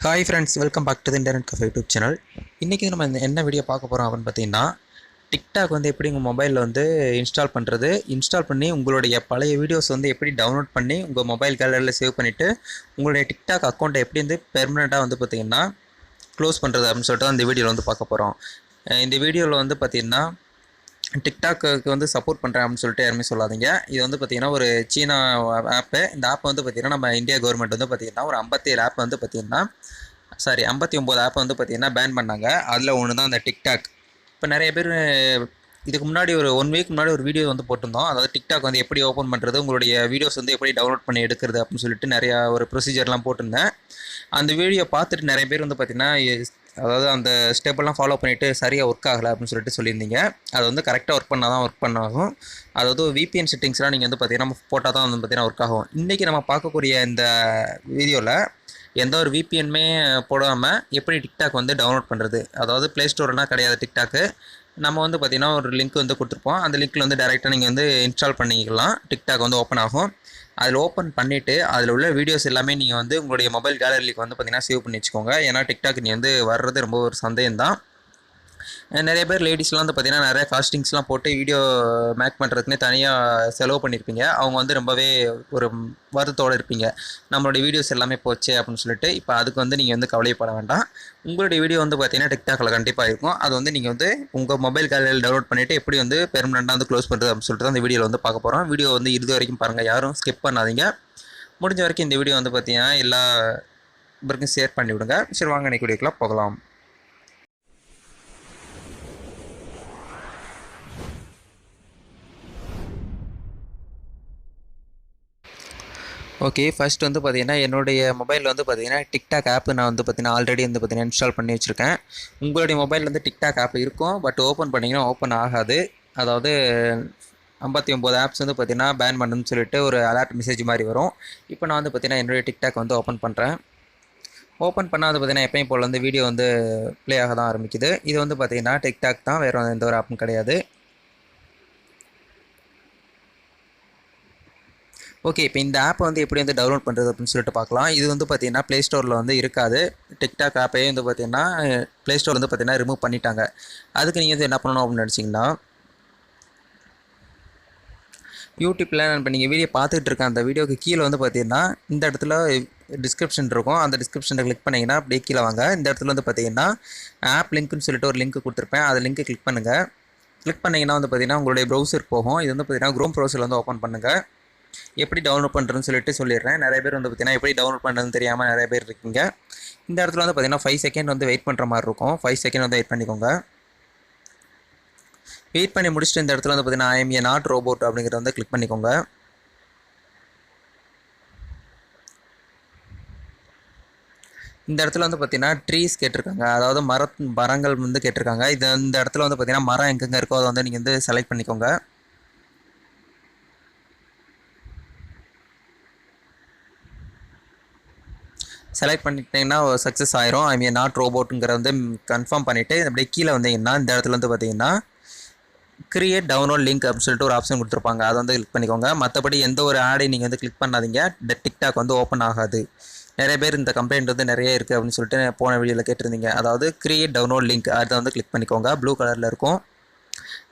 Hi friends welcome back to internet cafe YouTube channel இன்றைக்கி நம்ம என்ன வீடியோ பார்க்க போகிறோம் அப்படின்னு பார்த்தீங்கன்னா டிக்டாக் வந்து எப்படி உங்கள் மொபைலில் வந்து இன்ஸ்டால் பண்ணுறது இன்ஸ்டால் பண்ணி உங்களுடைய பழைய வீடியோஸ் வந்து எப்படி டவுன்லோட் பண்ணி உங்கள் மொபைல் கேலரியில் சேவ் பண்ணிவிட்டு உங்களுடைய டிக்டாக் அக்கௌண்ட்டை எப்படி வந்து பெர்மனெண்ட்டாக வந்து பார்த்தீங்கன்னா க்ளோஸ் பண்ணுறது அப்படின்னு சொல்லிட்டு தான் இந்த வீடியோவில் வந்து பார்க்க போகிறோம் இந்த வீடியோவில் வந்து பார்த்திங்கன்னா டிக்டாக்கு வந்து சப்போர்ட் பண்ணுறேன் அப்படின்னு சொல்லிட்டு யாருமே சொல்லாதீங்க. இது வந்து பார்த்தீங்கன்னா ஒரு சீனா ஆப்பு இந்த ஆப் வந்து பார்த்திங்கன்னா நம்ம இந்தியா கவர்மெண்ட் வந்து பார்த்தீங்கன்னா ஒரு ஐம்பத்தேழு ஆப் வந்து பார்த்திங்கன்னா சாரி ஐம்பத்தி ஒம்பது ஆப் வந்து பார்த்திங்கன்னா பேன் பண்ணாங்க. அதில் ஒன்று தான் அந்த டிக்டாக் இப்போ நிறைய பேர் இதுக்கு முன்னாடி ஒரு ஒன் வீக் முன்னாடி ஒரு வீடியோ வந்து போட்டிருந்தோம். அதாவது டிக்டாக் வந்து எப்படி ஓப்பன் பண்ணுறது உங்களுடைய வீடியோஸ் வந்து எப்படி டவுன்லோட் பண்ணி எடுக்கிறது அப்படின்னு சொல்லிட்டு நிறையா ஒரு ப்ரொசீஜர்லாம் போட்டிருந்தேன். அந்த வீடியோ பார்த்துட்டு நிறைய பேர் வந்து பார்த்திங்கன்னா அதாவது அந்த ஸ்டெப்பெல்லாம் ஃபாலோ பண்ணிவிட்டு சரியாக ஒர்க் ஆகலை அப்படின்னு சொல்லிட்டு சொல்லியிருந்தீங்க. அது வந்து கரெக்டாக ஒர்க் பண்ணால் தான் ஒர்க் பண்ணாகும். அதாவது விபிஎன் செட்டிங்ஸ்லாம் நீங்கள் வந்து பார்த்தீங்கன்னா போட்டால் தான் வந்து பார்த்தீங்கன்னா ஒர்க் ஆகும். இன்றைக்கி நம்ம பார்க்கக்கூடிய இந்த வீடியோவில் எந்த ஒரு விபிஎன்மே போடாமல் எப்படி டிக்டாக் வந்து டவுன்லோட் பண்ணுறது அதாவது ப்ளே ஸ்டோர்னால் கிடையாது டிக்டாக்கு நம்ம வந்து பார்த்திங்கன்னா ஒரு லிங்க் வந்து கொடுத்துருப்போம். அந்த லிங்க்கில் வந்து டேரெக்டாக நீங்கள் வந்து இன்ஸ்டால் பண்ணிக்கலாம். டிக்டாக் வந்து ஓப்பன் ஆகும். அதில் ஓப்பன் பண்ணிவிட்டு அதில் உள்ள வீடியோஸ் எல்லாமே நீங்கள் வந்து உங்களுடைய மொபைல் கேலரிக்கு வந்து பார்த்திங்கன்னா சேவ் பண்ணி வச்சுக்கோங்க. ஏன்னா டிக்டாக் நீ வந்து வர்றது ரொம்ப ஒரு சந்தேகம் தான் நிறைய பேர் லேடிஸ்லாம் வந்து பார்த்திங்கன்னா நிறைய காஸ்டிங்ஸ்லாம் போட்டு வீடியோ மேக் பண்ணுறதுக்குனே தனியாக செலவு பண்ணியிருப்பீங்க அவங்க வந்து ரொம்பவே ஒரு வருத்தத்தோடு இருப்பீங்க. நம்மளுடைய வீடியோஸ் எல்லாமே போச்சு அப்படின்னு சொல்லிட்டு இப்போ அதுக்கு வந்து நீங்கள் வந்து கவலைப்பட வேண்டாம். உங்களுடைய வீடியோ வந்து பார்த்தீங்கன்னா டிக்டாக்கில் கண்டிப்பாக இருக்கும். அது வந்து நீங்கள் வந்து உங்கள் மொபைல் கேலரியில் டவுன்லோட் பண்ணிவிட்டு எப்படி வந்து பெர்மனெண்ட்டாக வந்து க்ளோஸ் பண்ணுறது அப்படின்னு சொல்லிட்டு அந்த வீடியோவில் வந்து பார்க்க போகிறோம் வீடியோ வந்து இது வரைக்கும் பாருங்கள் யாரும் ஸ்கிப் பண்ணாதீங்க. முடிஞ்ச வரைக்கும் இந்த வீடியோ வந்து பார்த்தீங்கன்னா எல்லா பேருக்கும் ஷேர் பண்ணி விடுங்க சரி வாங்க இன்னைக்கு வீடியோக்கெலாம் போகலாம். ஓகே ஃபஸ்ட் வந்து பார்த்தீங்கன்னா என்னுடைய மொபைலில் வந்து பார்த்தீங்கன்னா டிக்டாக் ஆப் நான் வந்து பார்த்திங்கன்னா ஆல்ரெடி வந்து பார்த்தீங்கன்னா இன்ஸ்டால் பண்ணி வச்சுருக்கேன். உங்களுடைய மொபைலில் வந்து டிக்டாக் ஆப் இருக்கும் பட் ஓப்பன் பண்ணிங்கன்னா ஓப்பன் ஆகாது. அதாவது ஐம்பத்தி ஒம்பது ஆப்ஸ் வந்து பார்த்தீங்கன்னா பேன் பண்ணுன்னு சொல்லிட்டு ஒரு அலர்ட் மெசேஜ் மாதிரி வரும். இப்போ நான் வந்து பார்த்தீங்கன்னா என்னுடைய டிக்டாக் வந்து ஓப்பன் பண்ணுறேன் ஓப்பன் பண்ணால் வந்து பார்த்தீங்கன்னா எப்பயும் போல் வந்து வீடியோ வந்து ப்ளே ஆக தான் ஆரம்பிக்குது. இது வந்து பார்த்திங்கன்னா டிக்டாக் தான் வேறு எந்த ஒரு ஆப்பும் கிடையாது. ஓகே இப்போ இந்த ஆப்பை வந்து எப்படி வந்து டவுன்லோட் பண்ணுறது அப்படின்னு சொல்லிட்டு பார்க்கலாம். இது வந்து பார்த்தீங்கன்னா ப்ளே ஸ்டோரில் வந்து இருக்காது. டிக்டாக் ஆப்பே வந்து பார்த்தீங்கன்னா ப்ளே ஸ்டோர் வந்து பார்த்தீங்கன்னா ரிமூவ் பண்ணிட்டாங்க. அதுக்கு நீங்கள் வந்து என்ன பண்ணணும் அப்படின்னு நினச்சிங்கன்னா யூடியூப்பில் இப்போ நீங்கள் வீடியோ பார்த்துட்டு இருக்க அந்த வீடியோக்கு கீழே வந்து பார்த்தீங்கன்னா இந்த இடத்துல டிஸ்கிரிப்ஷன் இருக்கும். அந்த டிஸ்கிரிப்ஷனை கிளிக் பண்ணிங்கன்னா அப்படியே கீழே வாங்க. இந்த இடத்துல வந்து பார்த்தீங்கன்னா ஆப் லிங்க்னு சொல்லிட்டு ஒரு லிங்க் கொடுத்துருப்பேன். அந்த லிங்க்கை கிளிக் பண்ணுங்கள் கிளிக் பண்ணிங்கன்னா வந்து பார்த்தீங்கன்னா உங்களுடைய ப்ரௌசர் போகும். இது வந்து பார்த்தீங்கன்னா க்ரோம் ப்ரௌசரில் வந்து ஓப்பன் பண்ணுங்கள் எப்படி டவுன்லோட் பண்ணுறதுன்னு சொல்லிட்டு சொல்லிடுறேன். நிறைய பேர் வந்து பார்த்தீங்கன்னா எப்படி டவுன்லோட் பண்ணுறதுன்னு தெரியாமல் நிறைய பேர் இருக்கீங்க. இந்த இடத்துல வந்து பார்த்தீங்கன்னா ஃபைவ் செகண்ட் வந்து வெயிட் பண்ணுற மாதிரி இருக்கும். ஃபைவ் செகண்ட் வந்து வெயிட் பண்ணிக்கோங்க. வெயிட் பண்ணி முடிச்சுட்டு இந்த இடத்துல வந்து பார்த்தீங்கன்னா ஐஎம் ஏ நாட் ரோபோட் அப்படிங்கிறத வந்து கிளிக் பண்ணிக்கோங்க. இந்த இடத்துல வந்து பார்த்தீங்கன்னா ட்ரீஸ் கேட்டிருக்காங்க. அதாவது மர மரங்கள் வந்து கேட்டிருக்காங்க. இது இந்த இடத்துல வந்து பார்த்தீங்கன்னா மரம் எங்கெங்கே இருக்கோ அதை வந்து நீங்கள் வந்து செலக்ட் பண்ணிக்கோங்க. செலக்ட் பண்ணிட்டீங்கன்னா சக்ஸஸ் ஆயிரும். ஐ மீன் நாட் ரோபோட்டுங்கிற வந்து கன்ஃபார்ம் பண்ணிவிட்டு அப்படியே கீழே வந்தீங்கன்னா இந்த இடத்துல வந்து பார்த்தீங்கன்னா கிரியேட் டவுன்லோட் லிங்க் அப்படின்னு சொல்லிட்டு ஒரு ஆப்ஷன் கொடுத்துருப்பாங்க. அதை வந்து கிளிக் பண்ணிக்கோங்க. மற்றபடி எந்த ஒரு ஆடையும் நீங்கள் வந்து கிளிக் பண்ணாதீங்க. டிக்டாக் வந்து ஓப்பன் ஆகாது. நிறைய பேர் இந்த கம்ப்ளைண்ட் வந்து நிறைய இருக்குது அப்படின்னு சொல்லிட்டு போன வீடியோவில் கேட்டிருந்தீங்க. அதாவது கிரியேட் டவுன்லோட் லிங்க் அதை வந்து கிளிக் பண்ணிக்கோங்க. ப்ளூ கலரில் இருக்கும்.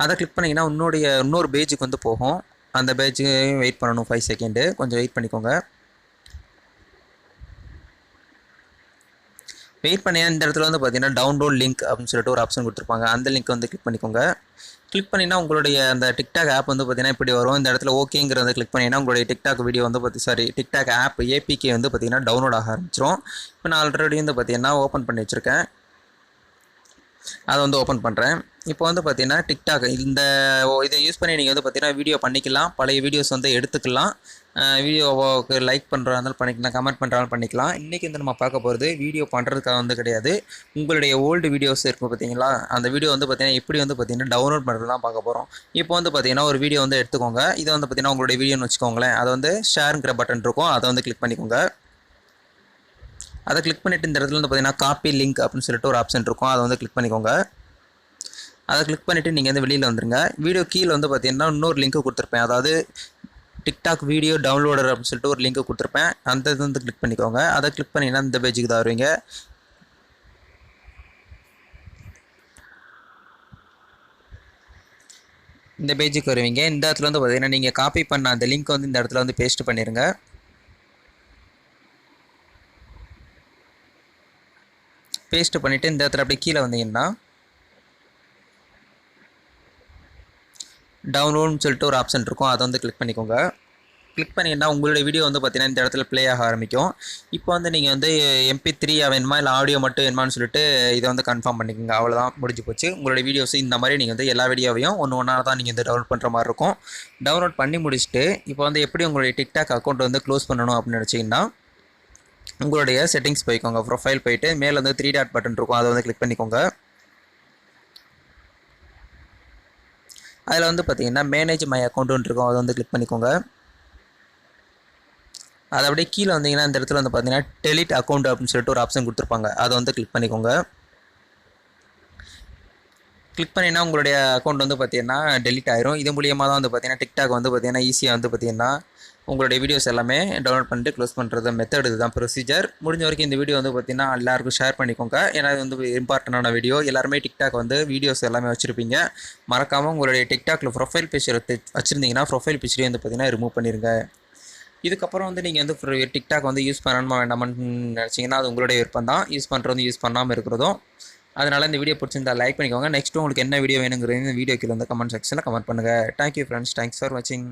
அதை கிளிக் பண்ணிங்கன்னா உன்னுடைய இன்னொரு பேஜுக்கு வந்து போகும். அந்த பேஜுக்கு வெயிட் பண்ணணும் ஃபைவ் செகண்டு கொஞ்சம் வெயிட் பண்ணிக்கோங்க. வெயிட் பண்ணி இந்த இடத்துல வந்து பார்த்தீங்கன்னா டவுன்லோட் லிங்க் அப்படின்னு சொல்லிட்டு ஒரு ஆப்ஷன் கொடுத்துருப்பாங்க. அந்த லிங்க் வந்து கிளிக் பண்ணிக்கோங்க. கிளிக் பண்ணினா உங்களுடைய அந்த டிக்டாக் ஆப் வந்து பார்த்தீங்கன்னா இப்படி வரும். இந்த இடத்துல ஓகேங்கிறத கிளிக் பண்ணிங்கன்னா உங்களுடைய டிக்டாக் வீடியோ வந்து பார்த்து சாரி டிக்டாக் ஆப் ஏபிகே வந்து பார்த்தீங்கன்னா டவுன்லோட் ஆக ஆரம்பிச்சிரும். இப்போ நான் ஆல்ரெடி வந்து பார்த்தீங்கன்னா ஓப்பன் பண்ணி வச்சுருக்கேன். அதை வந்து ஓப்பன் பண்ணுறேன் இப்போ வந்து பார்த்தீங்கன்னா டிக்டாக் இந்த இதை யூஸ் பண்ணி நீங்கள் வந்து பார்த்தீங்கன்னா வீடியோ பண்ணிக்கலாம். பழைய வீடியோஸ் வந்து எடுத்துக்கலாம். வீடியோவுக்கு லைக் பண்ணுறா இருந்தாலும் பண்ணிக்கலாம் கமெண்ட் பண்ணுறாலும் பண்ணிக்கலாம். இன்றைக்கி வந்து நம்ம பார்க்க போகிறது வீடியோ பண்ணுறதுக்காக வந்து கிடையாது. உங்களுடைய ஓல்டு வீடியோஸ் இருக்கும் பார்த்தீங்களா அந்த வீடியோ வந்து பார்த்தீங்கன்னா எப்படி வந்து பார்த்தீங்கன்னா டவுன்லோட் பண்ணுறது தான் பார்க்க போகிறோம் இப்போ வந்து பார்த்தீங்கன்னா ஒரு வீடியோ வந்து எடுத்துக்கோங்க. இதை வந்து பார்த்தீங்கன்னா உங்களுடைய வீடியோன்னு வச்சுக்கோங்களேன். அதை வந்து ஷேருங்கிற பட்டன் இருக்கும். அதை வந்து கிளிக் பண்ணிக்கோங்க. அதை கிளிக் பண்ணிவிட்டு இந்த இடத்துல வந்து பார்த்தீங்கன்னா காப்பி லிங்க் அப்படின்னு சொல்லிட்டு ஒரு ஆப்ஷன் இருக்கும். அதை வந்து கிளிக் பண்ணிக்கோங்க. அதை கிளிக் பண்ணிவிட்டு நீங்கள் வந்து வெளியில் வந்துருங்க. வீடியோ கீழே வந்து பார்த்தீங்கன்னா இன்னொரு லிங்க்கு கொடுத்துருப்பேன். அதாவது டிக்டாக் வீடியோ டவுன்லோடர் அப்படின்னு சொல்லிட்டு ஒரு லிங்க்கு கொடுத்துருப்பேன். அந்த இது வந்து கிளிக் பண்ணிக்கோங்க. அதை கிளிக் பண்ணிங்கன்னா இந்த பேஜுக்கு தான் வருவீங்க. இந்த பேஜுக்கு வருவீங்க. இந்த இடத்துல வந்து பார்த்தீங்கன்னா நீங்கள் காப்பி பண்ண அந்த லிங்க் வந்து இந்த இடத்துல வந்து பேஸ்ட் பண்ணிடுங்க பேஸ்ட் பண்ணிவிட்டு இந்த இடத்துல அப்படியே கீழே வந்தீங்கன்னா டவுன்லோட்னு சொல்லிட்டு ஒரு ஆப்ஷன் இருக்கும். அதை வந்து கிளிக் பண்ணிக்கோங்க. கிளிக் பண்ணிங்கன்னா உங்களுடைய வீடியோ வந்து பார்த்தீங்கன்னா இந்த இடத்துல ப்ளே ஆக ஆரம்பிக்கும். இப்போ வந்து நீங்கள் வந்து எம்பி த்ரீ வேணுமா? இல்லை ஆடியோ மட்டும் வேணுமான்னு சொல்லிட்டு இதை வந்து கன்ஃபார்ம் பண்ணிக்கோங்க. அவ்வளோதான் முடிஞ்சு போச்சு. உங்களுடைய வீடியோஸ் இந்த மாதிரி நீங்கள் வந்து எல்லா வீடியோவையும் ஒன்று ஒன்றா தான் நீங்கள் வந்து டவுன்லோட் பண்ணுற மாதிரி இருக்கும். டவுன்லோட் பண்ணி முடிச்சுட்டு இப்போ வந்து எப்படி உங்களுடைய டிக்டாக் அக்கௌண்ட் வந்து க்ளோஸ் பண்ணணும் அப்படின்னு நினச்சிங்கன்னா உங்களுடைய செட்டிங்ஸ் போய்க்கோங்க. ப்ரொஃபைல் போயிட்டு மேலே வந்து த்ரீ டாட் பட்டன் இருக்கும். அதை வந்து கிளிக் பண்ணிக்கோங்க. அதில் வந்து பார்த்தீங்கன்னா மேனேஜ் மை அக்கௌண்ட்டுன்னு இருக்கும். அதை வந்து கிளிக் பண்ணிக்கோங்க. அது அப்படியே கீழே வந்தீங்கன்னா இந்த இடத்துல வந்து பார்த்தீங்கன்னா டெலிட் அக்கௌண்ட் அப்படின்னு சொல்லிட்டு ஒரு ஆப்ஷன் கொடுத்துருப்பாங்க. அதை வந்து கிளிக் பண்ணிக்கோங்க. கிளிக் பண்ணினா உங்களுடைய அக்கௌண்ட் வந்து பார்த்தீங்கன்னா டெலிட் ஆயிரும். இது மூலியமாக தான் வந்து பார்த்தீங்கன்னா டிக்டாக் வந்து பார்த்தீங்கன்னா ஈஸியாக வந்து பார்த்தீங்கன்னா உங்களுடைய வீடியோஸ் எல்லாமே டவுன்லோட் பண்ணிட்டு க்ளோஸ் பண்ணுறது மெத்தட் இதுதான் ப்ரொசீஜர் முடிஞ்ச வரைக்கும் இந்த வீடியோ வந்து பார்த்தீங்கன்னா எல்லாருக்கும் ஷேர் பண்ணிக்கோங்க. ஏன்னா இது வந்து இம்பார்ட்டண்டான வீடியோ எல்லாருமே டிக்டாக் வந்து வீடியோஸ் எல்லாமே வச்சுருப்பீங்க. மறக்காமல் உங்களுடைய டிக்டாக்ல ப்ரொஃபைல் பிக்சர் வச்சுருந்தீங்கன்னா ப்ரொஃபைல் பிக்சரையும் வந்து பார்த்தீங்கன்னா ரிமூவ் பண்ணிடுங்க இதுக்கப்புறம் வந்து நீங்கள் வந்து டிக்டாக் வந்து யூஸ் பண்ணணுமா வேண்டாமான்னு நினச்சிங்கன்னா அது உங்களுடைய விருப்பம் தான். யூஸ் பண்ணுறது யூஸ் பண்ணாமல் இருக்கிறதும். அதனால் இந்த வீடியோ பிடிச்சிருந்தா லைக் பண்ணிக்கோங்க. நெக்ஸ்ட்டு உங்களுக்கு என்ன வீடியோ வேணுங்கிறது இந்த வீடியோ கீழே வந்து கமெண்ட் செக்ஷனில் கமெண்ட் பண்ணுங்கள் தேங்க்யூ ஃப்ரெண்ட்ஸ் தேங்க்ஸ் ஃபார் வாட்சிங்